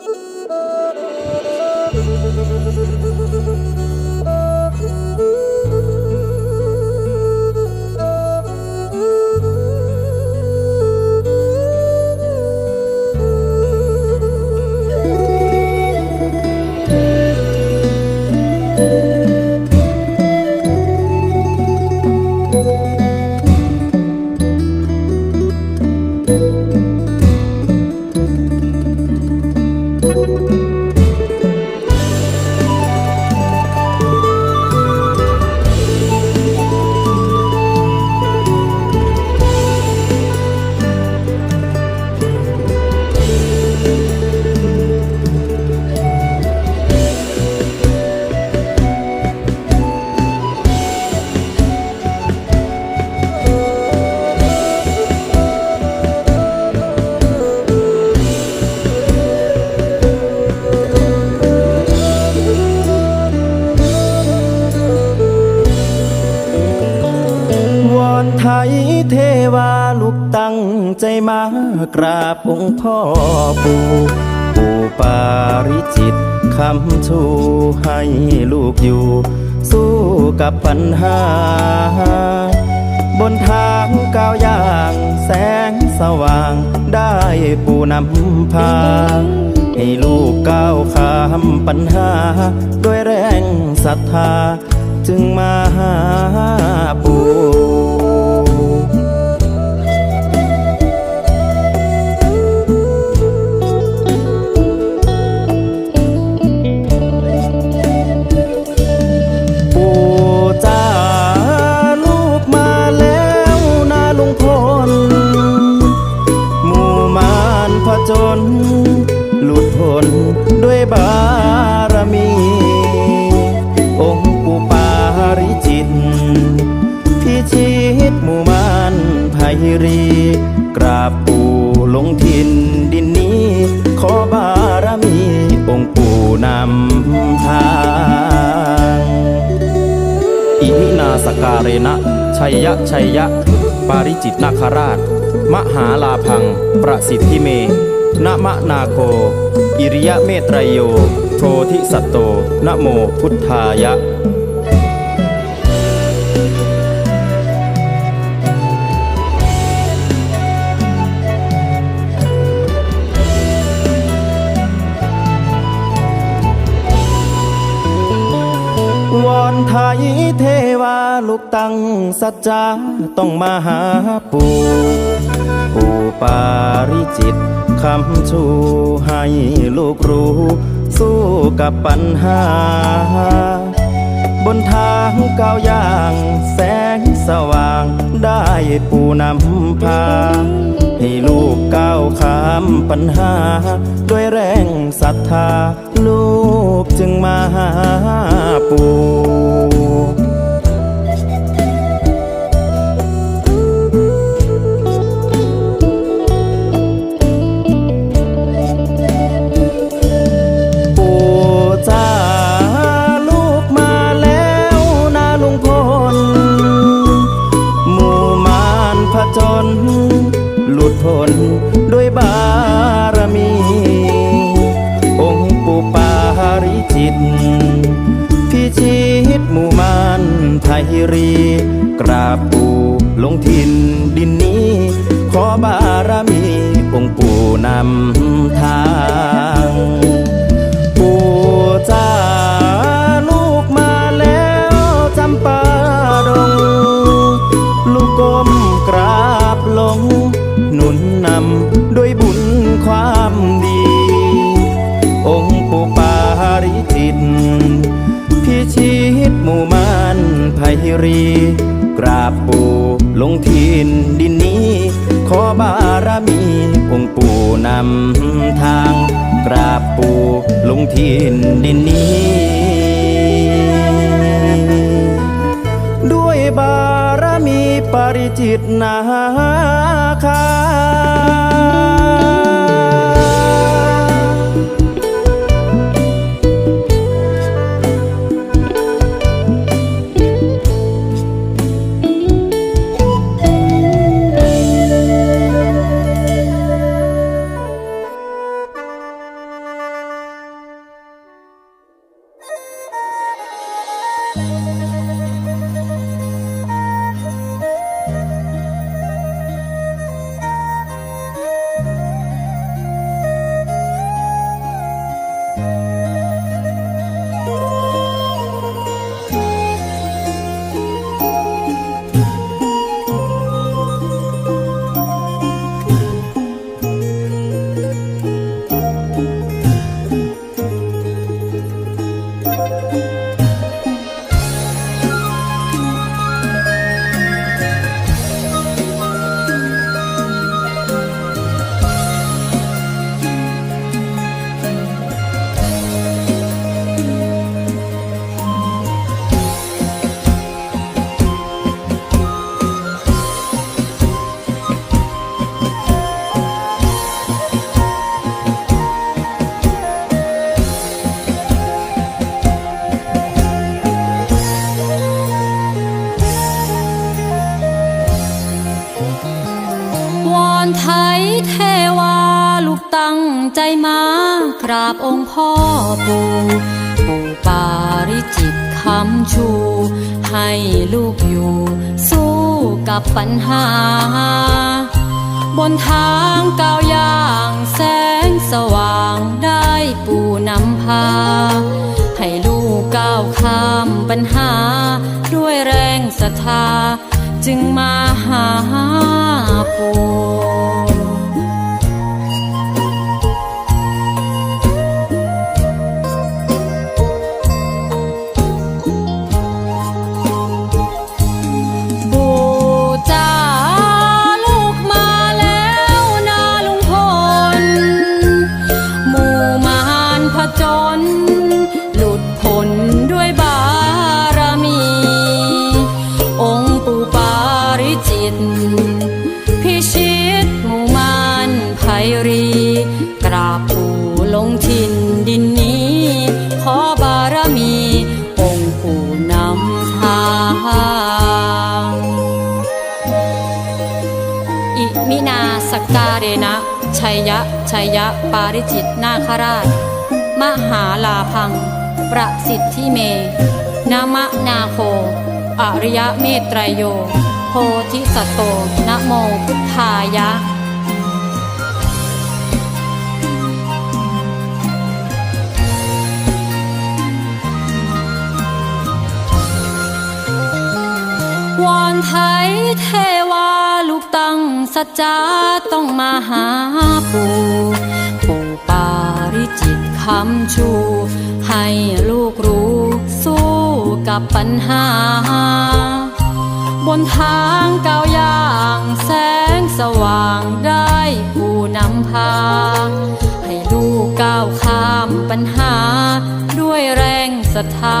Thank you. ากราบองค์พ่อปู่ปู่ปาริจิตคำชูให้ลูกอยู่ สู้กับปัญหา บนทางก้าวย่าง แสงสว่างได้ปูนำพา ให้ลูกก้าวข้ามปัญหา ด้วยแรงศรัทธา จึงมาหาปู่ ลงทินดินนี้ ขอบารมีองค์ปู่นำทางอิมินาสการเรนะชัยยะชัยยะ ปาริจิตนาคราช มหาลาพัง ประสิทธิเมนมะนาโค อิริยะเมตรยโยโทธิสัตโตนะโมพุทธายะ อนไทยเทวาลูกตั้งสัจจาต้องมาหาปู่ปู่ปาริจิตคำชูให้ลูกรู้ สู้กับปัญหา บนทางก้าวย่างแสงสว่างได้ปู่นำพา ให้ลูก ข้ามปัญหา ด้วยแรงศรัทธา ลูกจึงมาหาปู่ปู่ ริจิต พิชิตหมู่มารไทยรี กราบปู่ลงทินดินนี้ ขอบารมีองค์ปู่นำทางปู่จ้าลูกมาแล้วจำปาดง ลูกก้มกราบลง หนุนนำ รี กราบปู่ลงทินดินนี้ ขอบารมีองค์ปู่นำทาง กราบปู่ลงทินดินนี้ ด้วยบารมีปริจิตนาคา กราบองค์พ่อปู่ปู่ปาริจิตคำชู ให้ลูกอยู่ สู้กับปัญหา บนทางก้าวย่างแสงสว่างได้ปู่นำพา ให้ลูกก้าวข้ามปัญหา ด้วยแรงศรัทธา จึงมาหาปู่ปู่ ชัยยะ ชัยยะ ปาริจิตนาคราช มหาลาพัง ประสิทธิเม นามะนาโค อริยเมตไตรโย โพธิสัตโตนะโมพุทธายะวอนไทยเทวาลูก สัจจาต้องมาหาปู่ปู่ปาริจิตคำชู ให้ลูกรู้สู้กับปัญหา บนทางก้าวย่างแสงสว่างได้ผู้นำพา ให้ลูกก้าวข้ามปัญหา ด้วยแรงศรัทธา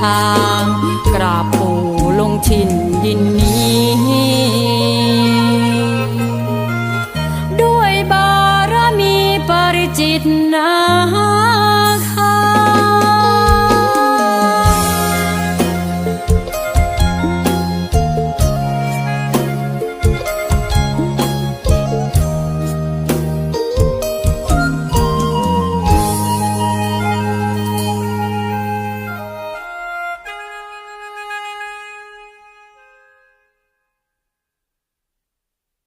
ทาง กราบปู่ลงชินดินนี้